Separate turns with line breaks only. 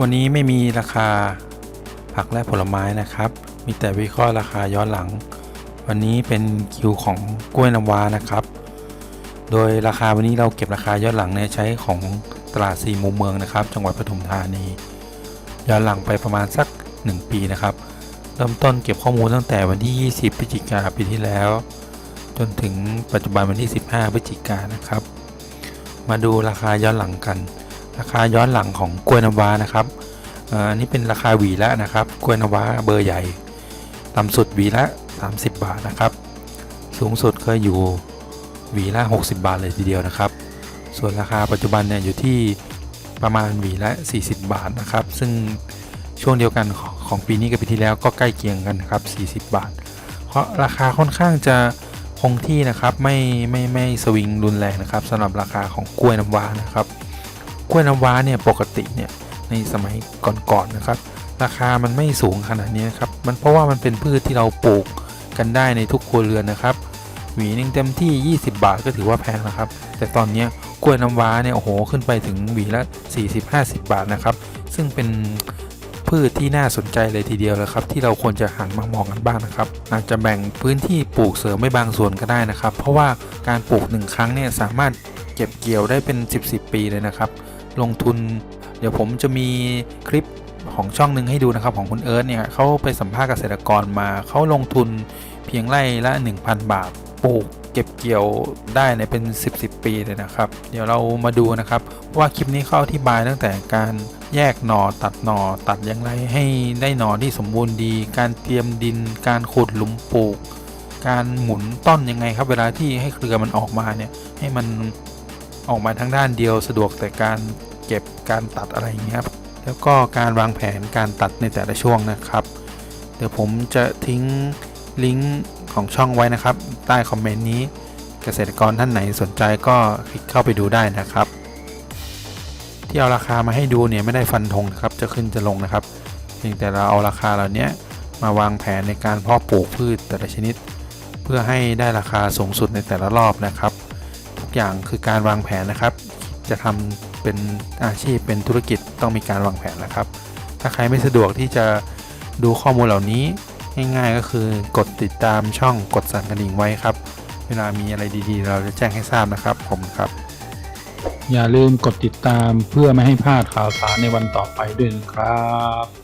วันนี้ไม่มีราคาผักและผลไม้นะครับ มีแต่วิเคราะห์ราคาย้อนหลัง วันนี้เป็นคิวของกล้วยน้ำว้านะครับ โดยราคาวันนี้เราเก็บราคาย้อนหลังเนี่ยใช้ของตลาดสี่มุมเมืองนะครับ จังหวัดปทุมธานี ย้อนหลังไปประมาณสัก 1 ปีนะครับ เริ่มต้นเก็บข้อมูลตั้งแต่วันที่ 20 พฤศจิกาปีที่แล้ว จนถึงปัจจุบันวันที่ 15 พฤศจิกานะครับ มาดูราคาย้อนหลังกัน ราคาย้อนหลังของกวยน้ำวานะครับอันนี้เป็นราคาหวีละนะครับกวยน้ำวาเบอร์ใหญ่ต่ำสุดหวีละ 30 บาทนะครับ สูงสุดเคยอยู่หวีละ 60 บาทเลยทีเดียวนะครับ ส่วนราคาปัจจุบันเนี่ยอยู่ที่ประมาณหวีละ 40 บาทนะครับ ซึ่งช่วงเดียวกันของของปีนี้กับปีที่แล้วก็ใกล้เคียงกันนะครับ40 บาท เพราะราคาค่อนข้างจะคงที่นะครับไม่ไม่ไม่สวิงรุนแรงนะครับสำหรับราคาของกล้วยน้ำว้านะครับ กล้วยน้ำว้าเนี่ยปกติเนี่ยในสมัยก่อนๆนะครับ ราคามันไม่สูงขนาดนี้นะครับ มันเพราะว่ามันเป็นพืชที่เราปลูกกันได้ในทุกครัวเรือนนะครับ หวีหนึ่งเต็มที่ 20 บาทก็ถือว่าแพงนะครับ แต่ตอนนี้กล้วยน้ำว้าเนี่ยโอ้โหขึ้นไปถึงหวีละ 40-50 บาทนะครับ ซึ่งเป็นพืชที่น่าสนใจเลยทีเดียวเลยครับ ที่เราควรจะหันมามองกันบ้างนะครับ อาจจะแบ่งพื้นที่ปลูกเสริมไม่บางส่วนก็ได้นะครับ เพราะว่าการปลูกหนึ่งครั้งเนี่ยสามารถเก็บเกี่ยวได้เป็น 10-10 ปีเลยนะครับ ลงทุน เดี๋ยวผมจะมีคลิปของช่องหนึ่งให้ดูนะครับของคุณเอิร์ธเนี่ยเขาไปสัมภาษณ์เกษตรกรมาเขาลงทุนเพียงไร่ละ 1,000 บาทปลูกเก็บเกี่ยวได้เนี่ยเป็น 10 10 ปีเลยนะครับ เดี๋ยวเรามาดูนะครับ ว่าคลิปนี้เขาอธิบายตั้งแต่การแยกหน่อตัดหน่อตัดอย่างไรให้ได้หน่อที่สมบูรณ์ดี การเตรียมดิน การขุดหลุมปลูก การหมุนต้นยังไงครับ เวลาที่ให้เครือมันออกมาเนี่ยให้มัน ออกมาทั้งด้านเดียวสะดวกแต่การเก็บการตัดอะไรอย่างเงี้ยครับแล้วก็การวางแผนการตัดในแต่ละช่วงนะครับ เดี๋ยวผมจะทิ้งลิงก์ของช่องไว้นะครับ ใต้คอมเมนต์นี้เกษตรกรท่านไหนสนใจก็คลิกเข้าไปดูได้นะครับ ที่เอาราคามาให้ดูเนี่ยไม่ได้ฟันธงนะครับจะขึ้นจะลงนะครับเพียงแต่เราเอาราคาเหล่านี้มาวางแผนในการเพาะปลูกพืชแต่ละชนิด เพื่อให้ได้ราคาสูงสุดในแต่ละรอบนะครับ อย่างคือการวางแผนนะครับ จะทำเป็นอาชีพเป็นธุรกิจต้องมีการวางแผนนะครับ ถ้าใครไม่สะดวกที่จะดูข้อมูลเหล่านี้ง่ายๆก็คือกดติดตามช่องกดสั่นกระดิ่งไว้ครับ เวลามีอะไรดีๆ เราจะแจ้งให้ทราบนะครับผมครับ
อย่าลืมกดติดตามเพื่อไม่ให้พลาดข่าวสารในวันต่อไปด้วยนะครับ